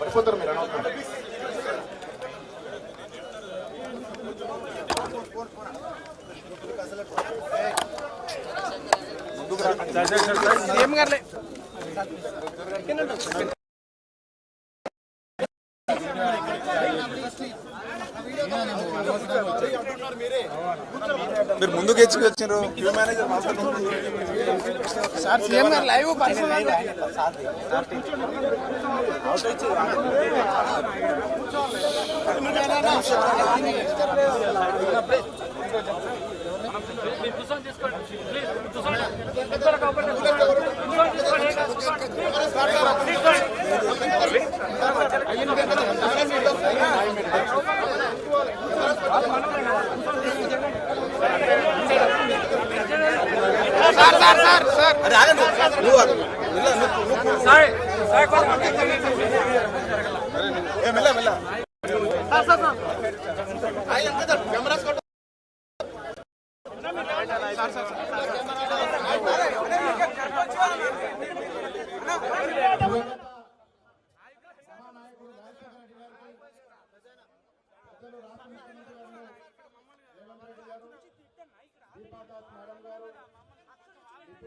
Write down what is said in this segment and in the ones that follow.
పడిపోతారు మీరు అనవసరం మీరు ముందుకు ఎచ్చుకు వచ్చారు క్యూ మేనేజర్ సార్ సీఎం గారు live personal sir sir sir sir.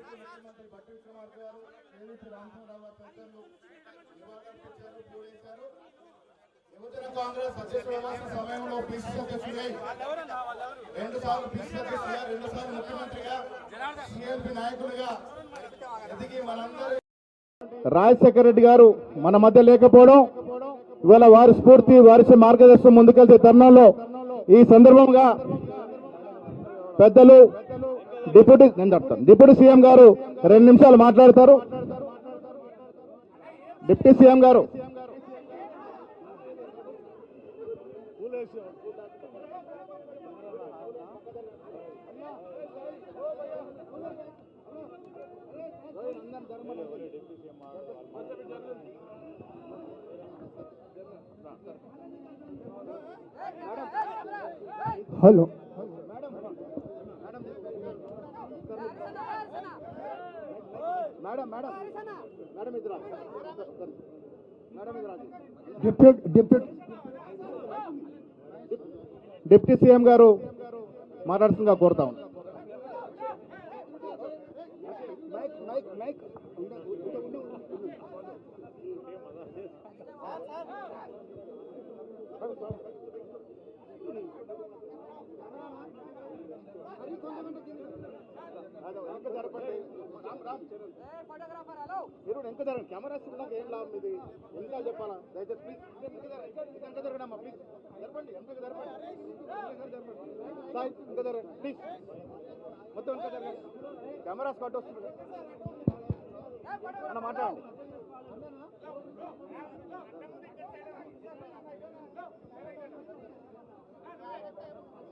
మెల్ల మెల్ల యువజన కాంగ్రెస్ అధ్యక్ష సమయంలో పిసిసి అధ్యక్షుడై రెండు సార్లు పిసిసి అధ్యక్షుడిగా రెండు సార్లు ముఖ్యమంత్రిగా సిఎల్పి నాయకుడిగా ఎదిగి మనందరి రాజశేఖర రెడ్డి గారు మన మధ్య లేకపోవడం ఇవాళ వారి స్ఫూర్తి వారి మార్గదర్శనం ముందుకెళ్తే తరుణంలో ఈ సందర్భంగా పెద్దలు డిప్యూటీ నేను చెప్తాను. డిప్యూటీ సీఎం గారు రెండు నిమిషాలు మాట్లాడతారు. డిప్యూటీ సీఎం గారు. హలో. డిప్యూటీ సీఎం గారు మాట్లాడుతుందిగా కోరుతా ఉన్నాను మైక్ మైక్ మైక్ మీరు వెనక జరగండి. కెమెరా నాకు ఏం లాభం ఇది? వెనకాల చెప్పాలా? దయచేసి ప్లీజ్ వెనక జరగడమ్మా ప్లీజ్ జరపండి వెనక జరపండి. వెనక జరపండి. సాయి వెనక జరగండి. ప్లీజ్ మొత్తం వెనక జరగండి. కెమెరా స్పాట్ వస్తుంది. అన్న మాట్లాడండి. చేయండి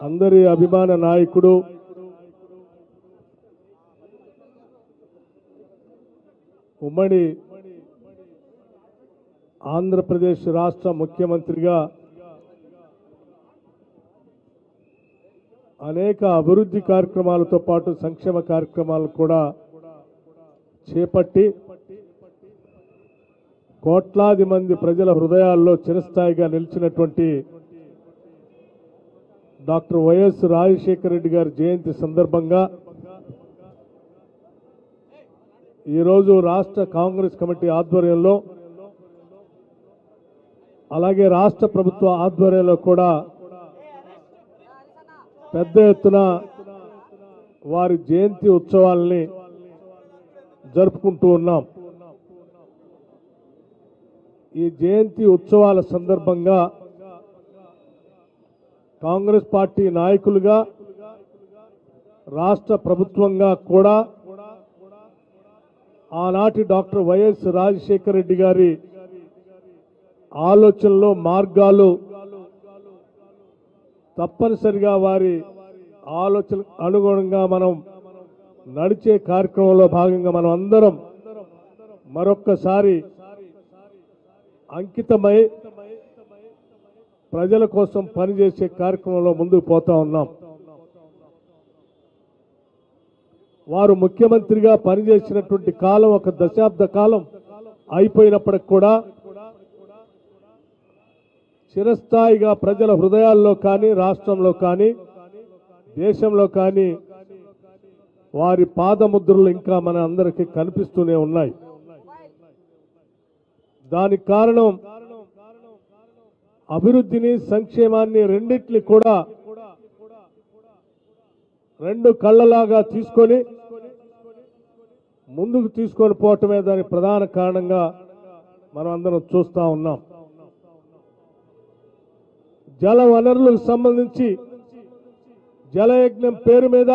అందరి అభిమాన నాయకుడు. ఉమ్మడి ఆంధ్రప్రదేశ్ రాష్ట్ర ముఖ్యమంత్రిగా అనేక అభివృద్ధి కార్యక్రమాలతో పాటు సంక్షేమ కార్యక్రమాలు కూడా చేపట్టి కోట్లాది మంది ప్రజల హృదయాల్లో చిరస్థాయిగా నిలిచినటువంటి డాక్టర్ వైఎస్ రాజశేఖర రెడ్డి గారి జయంతి సందర్భంగా ఈరోజు రాష్ట్ర కాంగ్రెస్ కమిటీ ఆధ్వర్యంలో అలాగే రాష్ట్ర ప్రభుత్వ ఆధ్వర్యంలో కూడా పెద్ద ఎత్తున వారి జయంతి ఉత్సవాల్ని జరుపుకుంటూ ఉన్నాం. ఈ జయంతి ఉత్సవాల సందర్భంగా కాంగ్రెస్ పార్టీ నాయకులుగా రాష్ట్ర ప్రభుత్వంగా కూడా ఆనాటి డాక్టర్ వైఎస్ రాజశేఖర రెడ్డి గారి ఆలోచనలో మార్గాలు తప్పనిసరిగా వారి ఆలోచన అనుగుణంగా మనం నడిచే కార్యక్రమంలో భాగంగా మనం అందరం మరొక్కసారి అంకితమై ప్రజల కోసం పనిచేసే కార్యక్రమంలో ముందుకు పోతా ఉన్నాం. వారు ముఖ్యమంత్రిగా పనిచేసినటువంటి కాలం ఒక దశాబ్ద కాలం అయిపోయినప్పటికి కూడా చిరస్థాయిగా ప్రజల హృదయాల్లో కానీ రాష్ట్రంలో కానీ దేశంలో కానీ వారి పాదముద్రలు ఇంకా మన అందరికీ కనిపిస్తూనే ఉన్నాయి. దానికి కారణం అభివృద్ధిని సంక్షేమాన్ని రెండిట్ని కూడా రెండు కళ్ళలాగా తీసుకొని ముందుకు తీసుకొని పోవటమే దానికి ప్రధాన కారణంగా మనం అందరం చూస్తా ఉన్నాం. జల వనరులకు సంబంధించి జలయజ్ఞం పేరు మీద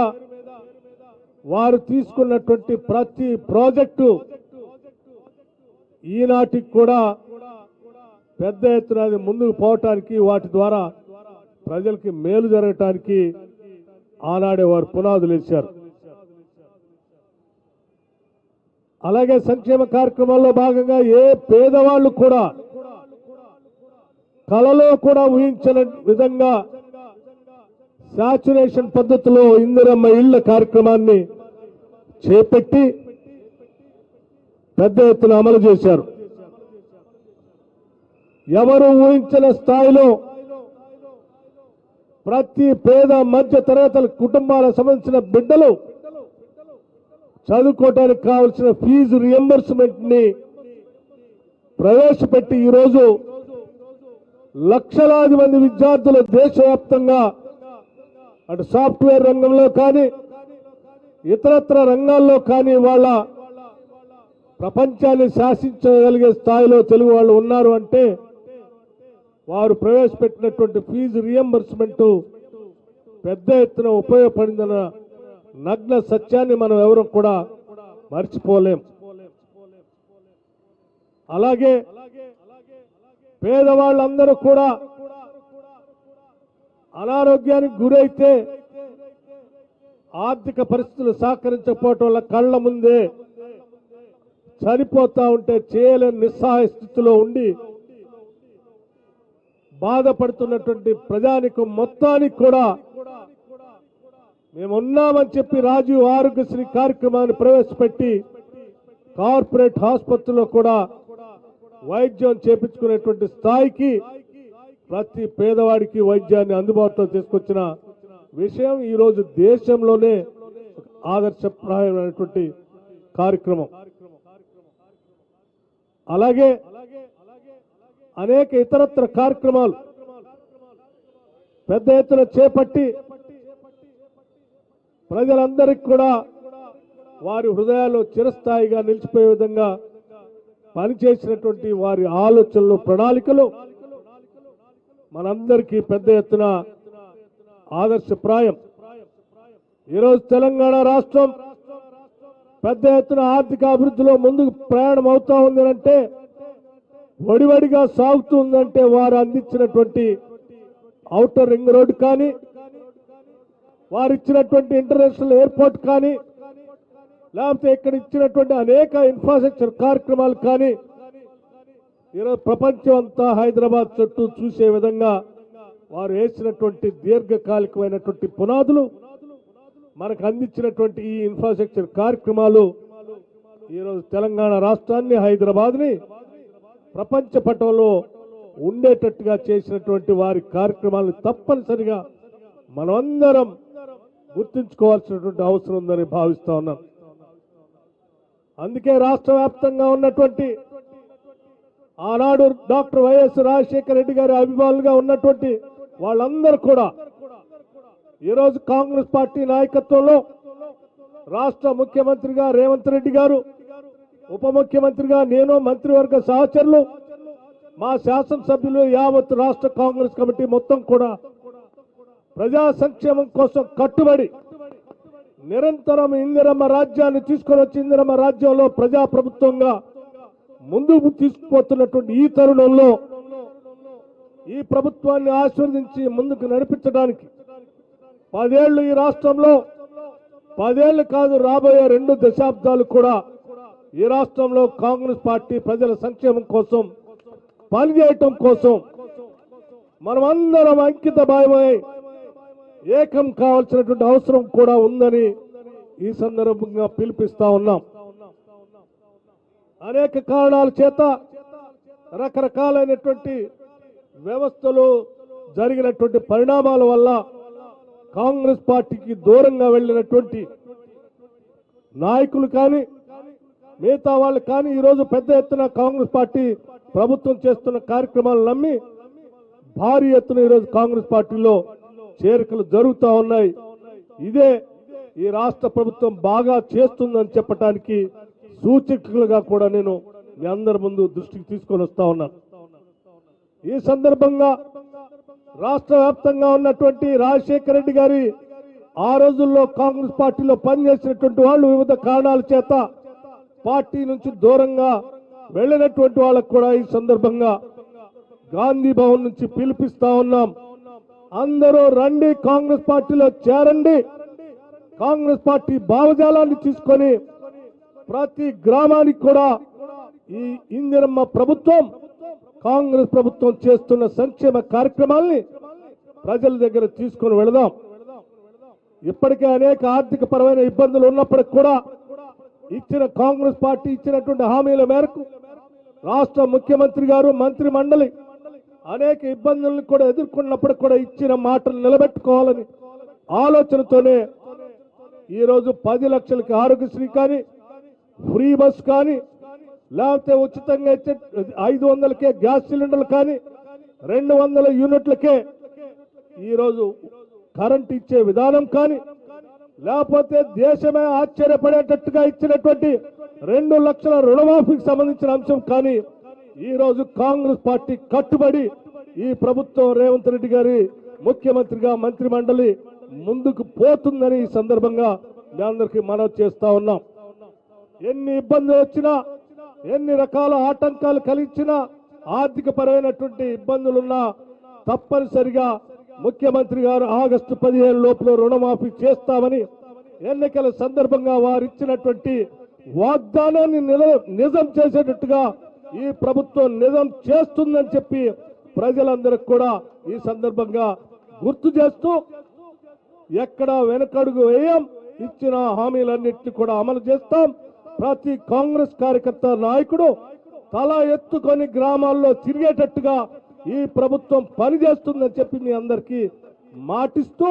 వారు తీసుకున్నటువంటి ప్రతి ప్రాజెక్టు ఈనాటికి కూడా పెద్ద ఎత్తున అది ముందుకు పోవటానికి వాటి ద్వారా ప్రజలకి మేలు జరగటానికి ఆనాడే వారు పునాదులు వేశారు. అలాగే సంక్షేమ కార్యక్రమాల్లో భాగంగా ఏ పేదవాళ్ళు కూడా కలలో కూడా ఊహించని విధంగా శాచురేషన్ పద్ధతిలో ఇందిరమ్మ ఇళ్ళ కార్యక్రమాన్ని చేపట్టి పెద్ద ఎత్తున అమలు చేశారు. ఎవరు ఊహించిన స్థాయిలో ప్రతి పేద మధ్య తరగతుల కుటుంబాలకు సంబంధించిన బిడ్డలు చదువుకోవడానికి కావలసిన ఫీజు రియంబర్స్మెంట్ని ప్రవేశపెట్టి ఈరోజు లక్షలాది మంది విద్యార్థులు దేశవ్యాప్తంగా అటు సాఫ్ట్వేర్ రంగంలో కానీ ఇతరత్ర రంగాల్లో కానీ వాళ్ళ ప్రపంచాన్ని శాసించగలిగే స్థాయిలో తెలుగు వాళ్ళు ఉన్నారు అంటే వారు ప్రవేశపెట్టినటువంటి ఫీజు రియంబర్స్మెంట్ పెద్ద ఎత్తున ఉపయోగపడిందన్న నగ్న సత్యాన్ని మనం ఎవరు కూడా మర్చిపోలేం. అలాగే పేదవాళ్ళందరూ కూడా అనారోగ్యానికి గురైతే ఆర్థిక పరిస్థితులు సహకరించకపోవటం వల్ల కళ్ళ ముందే చనిపోతా ఉంటే చేయలేని నిస్సహాయ స్థితిలో ఉండి బాధపడుతున్నటువంటి ప్రజానికం మొత్తానికి కూడా మేము ఉన్నామని చెప్పి రాజీవ్ ఆరోగ్యశ్రీ కార్యక్రమాన్ని ప్రవేశపెట్టి కార్పొరేట్ ఆసుపత్రిలో కూడా వైద్యం చేపించుకునేటువంటి స్థాయికి ప్రతి పేదవాడికి వైద్యాన్ని అందుబాటులో తీసుకొచ్చిన విషయం ఈరోజు దేశంలోనే ఆదర్శప్రాయమైనటువంటి కార్యక్రమం. అలాగే అనేక ఇతరత్ర కార్యక్రమాలు పెద్ద ఎత్తున చేపట్టి ప్రజలందరికీ కూడా వారి హృదయాల్లో చిరస్థాయిగా నిలిచిపోయే విధంగా పనిచేసినటువంటి వారి ఆలోచనలు ప్రణాళికలు మనందరికీ పెద్ద ఎత్తున ఆదర్శప్రాయం. ఈరోజు తెలంగాణ రాష్ట్రం పెద్ద ఎత్తున ఆర్థిక అభివృద్ధిలో ముందుకు ప్రయాణం అవుతా ఉందనంటే వడివడిగా వడివడిగా సాగుతుందంటే వారు అందించినటువంటి అవుటర్ రింగ్ రోడ్ కానీ వారు ఇచ్చినటువంటి ఇంటర్నేషనల్ ఎయిర్పోర్ట్ కానీ లేకపోతే ఇక్కడ ఇచ్చినటువంటి అనేక ఇన్ఫ్రాస్ట్రక్చర్ కార్యక్రమాలు కానీ ఈరోజు ప్రపంచం అంతా హైదరాబాద్ చుట్టూ చూసే విధంగా వారు వేసినటువంటి దీర్ఘకాలికమైనటువంటి పునాదులు మనకు అందించినటువంటి ఈ ఇన్ఫ్రాస్ట్రక్చర్ కార్యక్రమాలు ఈరోజు తెలంగాణ రాష్ట్రాన్ని హైదరాబాద్ని ప్రపంచ పటంలో ఉండేటట్టుగా చేసినటువంటి వారి కార్యక్రమాలను తప్పనిసరిగా మనమందరం గుర్తుంచుకోవాల్సినటువంటి అవసరం ఉందని భావిస్తా ఉన్నాం. అందుకే రాష్ట్ర వ్యాప్తంగా ఉన్నటువంటి ఆనాడు డాక్టర్ వైఎస్ రాజశేఖర రెడ్డి గారి అభిమానులుగా ఉన్నటువంటి వాళ్ళందరూ కూడా ఈరోజు కాంగ్రెస్ పార్టీ నాయకత్వంలో రాష్ట్ర ముఖ్యమంత్రిగా రేవంత్ రెడ్డి గారు ఉప ముఖ్యమంత్రిగా నేను మంత్రివర్గ సహచరులు మా శాసనసభ్యులు యావత్ రాష్ట్ర కాంగ్రెస్ కమిటీ మొత్తం కూడా ప్రజా సంక్షేమం కోసం కట్టుబడి నిరంతరం ఇందిరమ్మ రాజ్యాన్ని తీసుకొని వచ్చి ఇందిరమ్మ రాజ్యంలో ప్రజా ప్రభుత్వంగా ముందుకు తీసుకుపోతున్నటువంటి ఈ తరుణంలో ఈ ప్రభుత్వాన్ని ఆశీర్వదించి ముందుకు నడిపించడానికి పదేళ్ళు ఈ రాష్ట్రంలో పదేళ్ళు కాదు రాబోయే రెండు దశాబ్దాలు కూడా ఈ రాష్ట్రంలో కాంగ్రెస్ పార్టీ ప్రజల సంక్షేమం కోసం పనిచేయటం కోసం మనమందరం అంకిత భావమై ఏకం కావాల్సినటువంటి అవసరం కూడా ఉందని ఈ సందర్భంగా పిలిపిస్తా ఉన్నాం. అనేక కారణాల చేత రకరకాలైనటువంటి వ్యవస్థలు జరిగినటువంటి పరిణామాల వల్ల కాంగ్రెస్ పార్టీకి దూరంగా వెళ్ళినటువంటి నాయకులు కానీ మిగతా వాళ్ళు కానీ ఈరోజు పెద్ద ఎత్తున కాంగ్రెస్ పార్టీ ప్రభుత్వం చేస్తున్న కార్యక్రమాలు నమ్మి భారీ ఎత్తున ఈరోజు కాంగ్రెస్ పార్టీలో చేరికలు జరుగుతూ ఉన్నాయి. ఇదే ఈ రాష్ట్ర ప్రభుత్వం బాగా చేస్తుందని చెప్పడానికి సూచికలుగా కూడా నేను మీ అందరి ముందు దృష్టికి తీసుకొని వస్తా ఉన్నాను. ఈ సందర్భంగా రాష్ట్ర వ్యాప్తంగా ఉన్నటువంటి రాజశేఖర రెడ్డి గారి ఆ రోజుల్లో కాంగ్రెస్ పార్టీలో పనిచేసినటువంటి వాళ్ళు వివిధ కారణాల చేత పార్టీ నుంచి దూరంగా వెళ్ళినటువంటి వాళ్ళకు కూడా ఈ సందర్భంగా గాంధీ భవన్ నుంచి పిలిపిస్తా ఉన్నాం. అందరూ రండి కాంగ్రెస్ పార్టీలో చేరండి. కాంగ్రెస్ పార్టీ భావజాలాన్ని తీసుకొని ప్రతి గ్రామానికి కూడా ఈ ఇందిరమ్మ ప్రభుత్వం కాంగ్రెస్ ప్రభుత్వం చేస్తున్న సంక్షేమ కార్యక్రమాల్ని ప్రజల దగ్గర తీసుకొని వెళదాం. ఇప్పటికే అనేక ఆర్థిక పరమైన ఇబ్బందులు ఉన్నప్పటికి కూడా ఇచ్చిన కాంగ్రెస్ పార్టీ ఇచ్చినటువంటి హామీల మేరకు రాష్ట్ర ముఖ్యమంత్రి గారు మంత్రి మండలి అనేక ఇబ్బందులను కూడా ఎదుర్కొన్నప్పుడు కూడా ఇచ్చిన మాటలు నిలబెట్టుకోవాలని ఆలోచనతోనే ఈరోజు పది లక్షలకి ఆరోగ్యశ్రీ కానీ ఫ్రీ బస్ కానీ లేకపోతే ఉచితంగా ఇచ్చే ఐదు వందలకే గ్యాస్ సిలిండర్లు కానీ రెండు వందల యూనిట్లకే ఈరోజు కరెంట్ ఇచ్చే విధానం కానీ లేకపోతే దేశమే ఆశ్చర్యపడేటట్టుగా ఇచ్చినటువంటి రెండు లక్షల రుణమాఫీకి సంబంధించిన అంశం కానీ ఈ రోజు కాంగ్రెస్ పార్టీ కట్టుబడి ఈ ప్రభుత్వం రేవంత్ రెడ్డి గారి ముఖ్యమంత్రిగా మంత్రి మండలి ముందుకు పోతుందని ఈ సందర్భంగా మీ అందరికీ మనవి చేస్తా ఉన్నాం. ఎన్ని ఇబ్బందులు వచ్చినా ఎన్ని రకాల ఆటంకాలు కలిగించినా ఆర్థిక పరమైనటువంటి ఇబ్బందులున్నా తప్పనిసరిగా ముఖ్యమంత్రి గారు ఆగస్టు పదిహేను లోపల రుణమాఫీ చేస్తామని ఎన్నికల సందర్భంగా వారు ఇచ్చినటువంటి వాగ్దానాన్ని నిజం చేసేటట్టుగా ఈ ప్రభుత్వం నిజం చేస్తుందని చెప్పి ప్రజలందరికి కూడా ఈ సందర్భంగా గుర్తు చేస్తూ ఎక్కడ వెనకడుగు వేయం ఇచ్చిన హామీలన్నింటినీ కూడా అమలు చేస్తాం. ప్రతి కాంగ్రెస్ కార్యకర్త నాయకుడు తల ఎత్తుకొని గ్రామాల్లో తిరిగేటట్టుగా ఈ ప్రభుత్వం పనిచేస్తుందని చెప్పి మీ అందరికీ మాటిస్తూ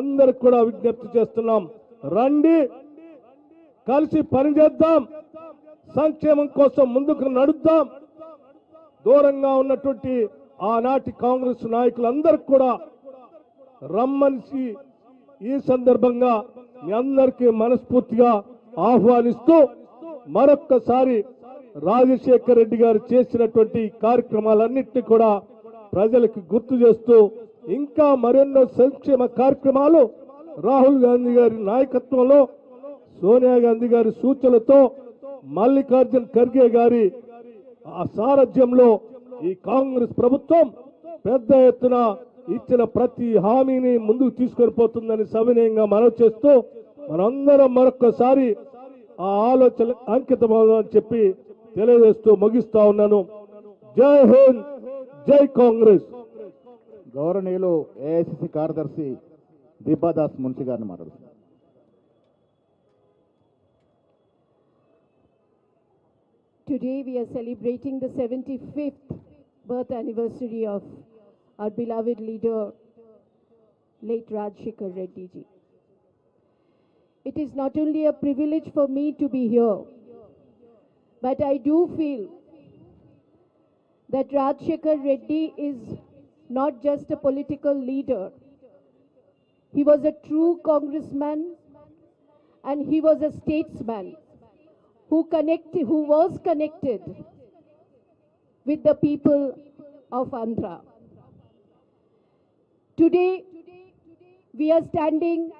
అందరికి కూడా విజ్ఞప్తి చేస్తున్నాం. రండి కలిసి పనిచేద్దాం సంక్షేమం కోసం ముందుకు నడుద్దాం. దూరంగా ఉన్నటువంటి ఆనాటి కాంగ్రెస్ నాయకులందరికి కూడా రమ్మనిసి ఈ సందర్భంగా మీ అందరికీ మనస్ఫూర్తిగా ఆహ్వానిస్తూ మరొక్కసారి రాజశేఖర్ రెడ్డి గారు చేసినటువంటి కార్యక్రమాలన్నింటినీ కూడా ప్రజలకు గుర్తు చేస్తూ ఇంకా మరెన్నో సంక్షేమ కార్యక్రమాలు రాహుల్ గాంధీ గారి నాయకత్వంలో సోనియా గాంధీ గారి సూచనలతో మల్లికార్జున్ ఖర్గే గారి ఆ సారథ్యంలో ఈ కాంగ్రెస్ ప్రభుత్వం పెద్ద ఎత్తున ఇచ్చిన ప్రతి హామీని ముందుకు తీసుకొని పోతుందని సవినయంగా మనవి చేస్తూ మనందరం మరొక్కసారి ఆ ఆలోచన అంకితమవుదామని చెప్పి తెలియజేస్తూ ముగిస్తా ఉన్నాను జై హింద్ జై కాంగ్రెస్ గౌరవనీయులు ఏఐసిసి కార్యదర్శి దీపాదాస్ మున్సి గారిని మాట్లాడుతున్నారు Today we are celebrating the 75th birth anniversary of our beloved leader, late Rajshekar Reddy ji. It is not only a privilege for me to be here, but I do feel that Rajshekar Reddy is not just a political leader. He was a true congressman and he was a statesman who connected, who was connected with the people of Andhra. Today, we are standing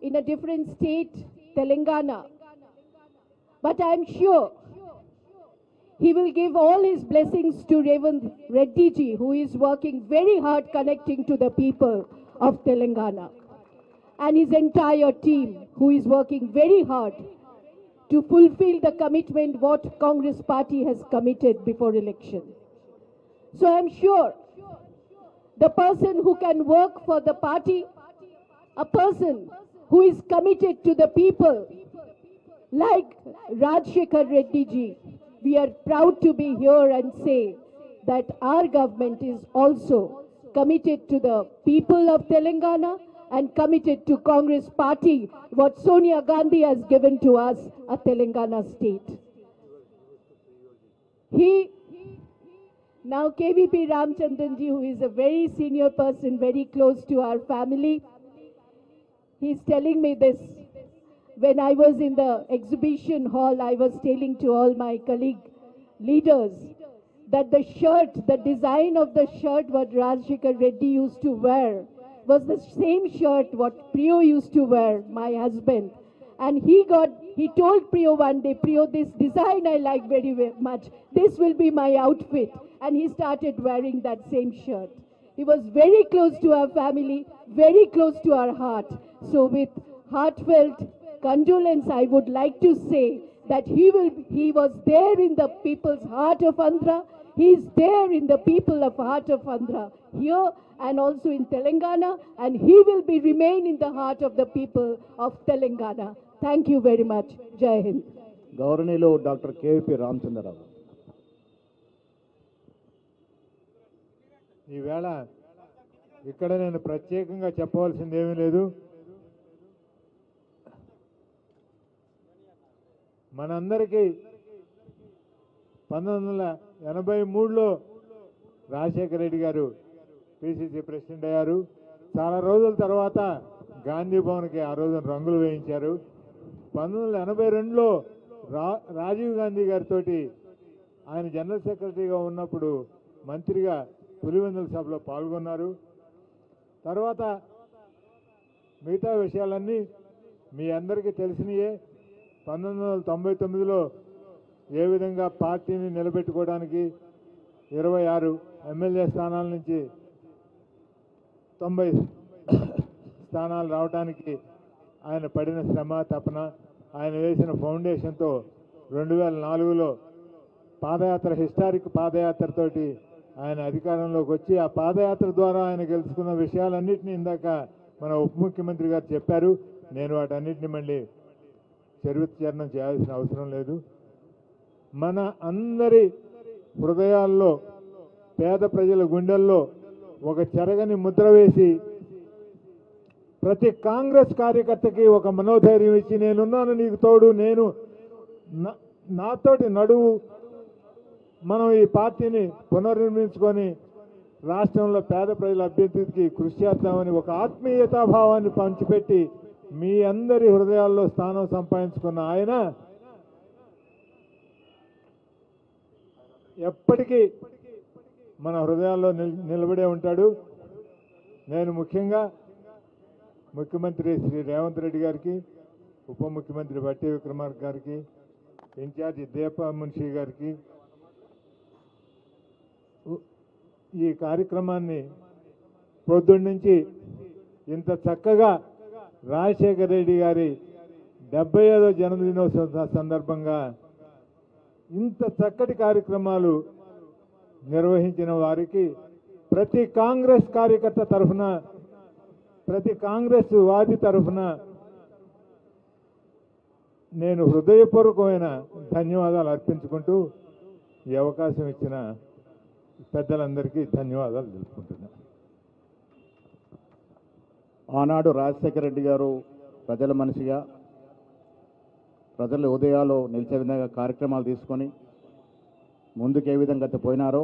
in a different state, Telangana. But I'm sure he will give all his blessings to Revant Reddy ji, who is working very hard connecting to the people of Telangana and his entire team who is working very hard to fulfill the commitment what Congress party has committed before election. So I'm sure the person who can work for the party, a person who is committed to the people, like Rajshekar Reddy ji, we are proud to be here and say that our government is also committed to the people of Telangana and committed to Congress party, what Sonia Gandhi has given to us, a Telangana state. He now, KVP Ramchandran ji, who is a very senior person, very close to our family, he's telling me this. When I was in the exhibition hall, I was telling to all my colleague leaders that the shirt, the design of the shirt what Rajshekar Reddy used to wear was the same shirt what Priyo used to wear, my husband. And he got, he told Priyo one day, Priyo, this design I like very much. This will be my outfit. And he started wearing that same shirt. He was very close to our family, very close to our heart. So with heartfelt condolence, I would like to say that he will, he was there in the people's heart of Andhra. He is there in the people of heart of Andhra here and also in Telangana, and he will be remain in the heart of the people of Telangana. Thank you very much. Jai Hind. గౌరవనీయులు doctor KVP Ramachandrarao ఈవేళ ఇక్కడ నేను ప్రత్యేకంగా చెప్పవలసింది ఏమీ లేదు మనందరికీ పంతొమ్మిది వందల ఎనభై మూడులో రాజశేఖర రెడ్డి గారు పిసిసి ప్రెసిడెంట్ అయ్యారు. చాలా రోజుల తర్వాత గాంధీ భవన్కి ఆ రోజున రంగులు వేయించారు. పంతొమ్మిది వందల ఎనభై రెండులో రా రాజీవ్ గాంధీ గారితో ఆయన జనరల్ సెక్రటరీగా ఉన్నప్పుడు మంత్రిగా పులివెందుల సభలో పాల్గొన్నారు. తర్వాత మిగతా విషయాలన్నీ మీ అందరికీ తెలిసినయే. పంతొమ్మిది వందల తొంభై తొమ్మిదిలో ఏ విధంగా పార్టీని నిలబెట్టుకోవడానికి ఇరవై ఆరు ఎమ్మెల్యే స్థానాల నుంచి తొంభై స్థానాలు రావడానికి ఆయన పడిన శ్రమ తపన ఆయన వేసిన ఫౌండేషన్తో రెండు వేల నాలుగులో పాదయాత్ర హిస్టారిక్ పాదయాత్రతోటి ఆయన అధికారంలోకి వచ్చి ఆ పాదయాత్ర ద్వారా ఆయన గెలుచుకున్న విషయాలన్నింటినీ ఇందాక మన ఉప ముఖ్యమంత్రి గారు చెప్పారు. నేను వాటన్నిటిని మళ్ళీ చరిత్రచరణం చేయాల్సిన అవసరం లేదు. మన అందరి హృదయాల్లో పేద ప్రజల గుండెల్లో ఒక చెరగని ముద్ర వేసి ప్రతి కాంగ్రెస్ కార్యకర్తకి ఒక మనోధైర్యం ఇచ్చి నేనున్నాను నీకు తోడు నేను నా- నాతోటి నడువు. మనం ఈ పార్టీని పునర్నిర్మించుకొని రాష్ట్రంలో పేద ప్రజల అభ్యర్థికి కృషి చేద్దామని ఒక ఆత్మీయతాభావాన్ని పంచిపెట్టి మీ అందరి హృదయాల్లో స్థానం సంపాదించుకున్న ఆయన ఎప్పటికీ మన హృదయాల్లో నిల్- నిలబడే ఉంటాడు. నేను ముఖ్యంగా ముఖ్యమంత్రి శ్రీ రేవంత్ రెడ్డి గారికి ఉప ముఖ్యమంత్రి బట్టి విక్రమార్క గారికి ఇన్ఛార్జి దీప మున్షి గారికి ఈ కార్యక్రమాన్ని పొద్దున్న నుంచి ఇంత చక్కగా రాజశేఖర రెడ్డి గారి డెబ్బై ఐదో జన్మదినోత్సవం సందర్భంగా ఇంత చక్కటి కార్యక్రమాలు నిర్వహించిన వారికి ప్రతి కాంగ్రెస్ కార్యకర్త తరఫున ప్రతి కాంగ్రెస్ వాది తరఫున నేను హృదయపూర్వకమైన ధన్యవాదాలు అర్పించుకుంటూ ఈ అవకాశం ఇచ్చిన పెద్దలందరికీ ధన్యవాదాలు తెలుపుకుంటున్నాను ఆనాడు రాజశేఖర రెడ్డి గారు ప్రజల మనిషిగా ప్రజల ఉదయాలు నిలిచే విధంగా కార్యక్రమాలు తీసుకొని ముందుకు ఏ విధంగా అయితే పోయినారో